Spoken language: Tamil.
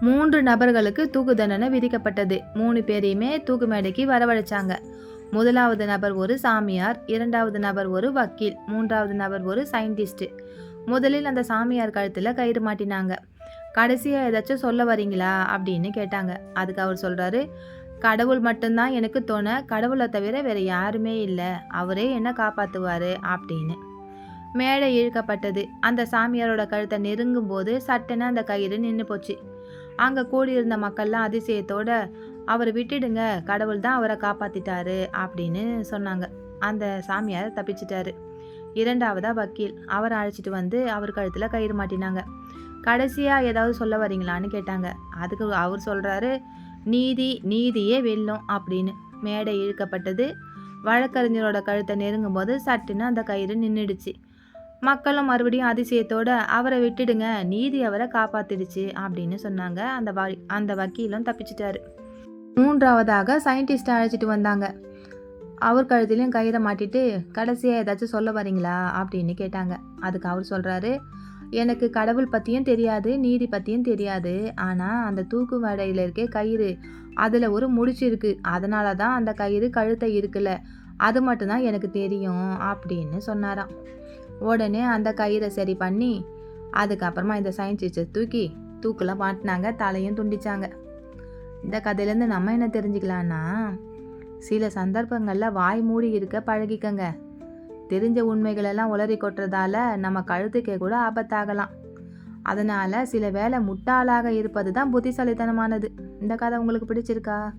மூன்று நபர்களுக்கு தூக்கு தண்டனை விதிக்கப்பட்டது. மூணு பேரையுமே தூக்கு மேடைக்கு வரவழைச்சாங்க. முதலாவது நபர் ஒரு சாமியார் இரண்டாவது நபர் ஒரு வக்கீல் மூன்றாவது நபர் ஒரு சயின்டிஸ்ட். முதலில் அந்த சாமியார் கழுத்தில் கயிறு மாட்டினாங்க. கடைசியாக ஏதாச்சும் சொல்ல வரீங்களா? அப்படின்னு கேட்டாங்க. அதுக்கு அவர் சொல்கிறாரு கடவுள் மட்டும்தான் எனக்கு தோண. கடவுளை தவிர வேற யாருமே இல்லை. அவரே என்ன காப்பாற்றுவார் அப்படின்னு. மேடை இழுக்கப்பட்டது. அந்த சாமியாரோட கழுத்தை நெருங்கும் போது சட்டென அந்த கயிறு நின்று போச்சு. அங்கே கூடியிருந்த மக்கள்லாம் அதிசயத்தோட அவரை விட்டுடுங்க கடவுள் தான் அவரை காப்பாத்திட்டாரு அப்படின்னு சொன்னாங்க. அந்த சாமியார் தப்பிச்சிட்டாரு. இரண்டாவதா வக்கீல். அவரை அழைச்சிட்டு வந்து அவர் கழுத்தில் கயிறு மாட்டினாங்க. கடைசியாக ஏதாவது சொல்ல வரீங்களான்னு கேட்டாங்க. அதுக்கு அவர் சொல்கிறாரு நீதி நீதியே வெல்லும் அப்படின்னு. மேடை இழுக்கப்பட்டது. வழக்கறிஞரோட கழுத்தை நெருங்கும் போது சட்டுன்னு அந்த கயிறு நின்றுடுச்சு மக்களும் மறுபடியும் அதிசயத்தோட அவரை விட்டுடுங்க நீதி அவரை காப்பாத்திடுச்சு அப்படின்னு சொன்னாங்க. அந்த வ அந்த வக்கீலும் தப்பிச்சிட்டாரு. மூன்றாவதாக சயின்டிஸ்ட்டை அழைச்சிட்டு வந்தாங்க. அவர் கழுத்துலையும் கயிறை மாட்டிட்டு கடைசியாக ஏதாச்சும் சொல்ல வரீங்களா? அப்படின்னு கேட்டாங்க. அதுக்கு அவர் சொல்கிறாரு எனக்கு கடவுள் பற்றியும் தெரியாது நீதி பற்றியும் தெரியாது. ஆனால் அந்த தூக்கு மேடையில் இருக்க கயிறு. அதில் ஒரு முடிச்சு இருக்கு. அதனால தான் அந்த கயிறு கழுத்தை இருக்குல்ல அது மட்டும்தான் எனக்கு தெரியும் அப்படின்னு சொன்னாராம். உடனே அந்த கயிறை சரி பண்ணி அதுக்கப்புறமா இந்த சயின்ஸ் டீச்சர் தூக்கி தூக்கில் மாட்டினாங்க தலையும் துண்டிச்சாங்க. இந்த கதையிலேருந்து நம்ம என்ன தெரிஞ்சுக்கலான்னா சில சந்தர்ப்பங்களில் வாய் மூடி இருக்க பழகிக்கங்க. தெரிஞ்ச உண்மைகளெல்லாம் உளறி கொட்டுறதால நம்ம கழுத்துக்கே கூட ஆபத்தாகலாம். அதனால் சில வேலை முட்டாளாக இருப்பது தான் புத்திசாலித்தனமானது. இந்த கதை உங்களுக்கு பிடிச்சிருக்கா?